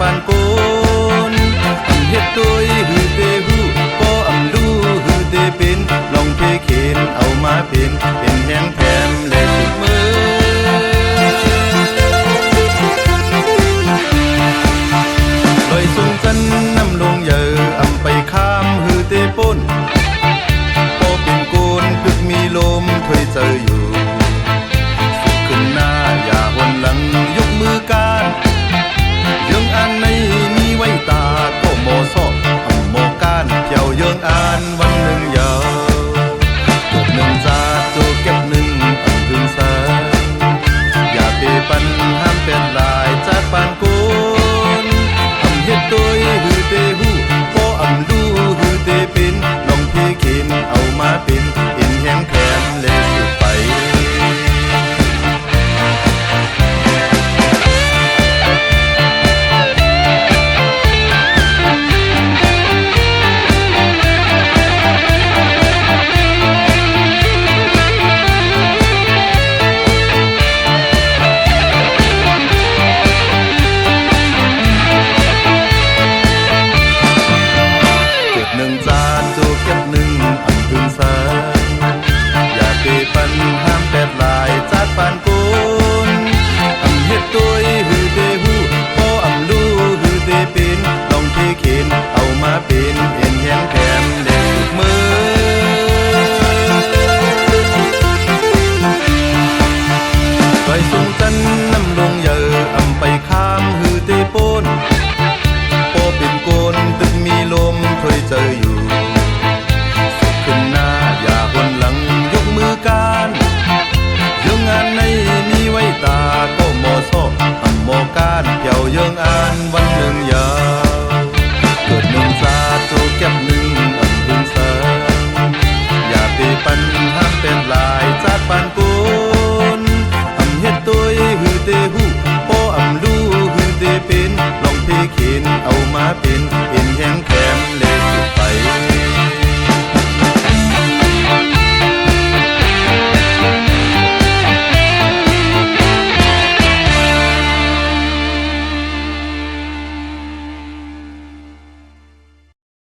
ปานกนอำเฮ็ดตวยหือเตหูพออำรู้หือเตเป็นลองเพเคนเอามาเป็นเป็นแหงแถมแล ตาโกโมโซอัมโมการเกียวเยิงอันวัน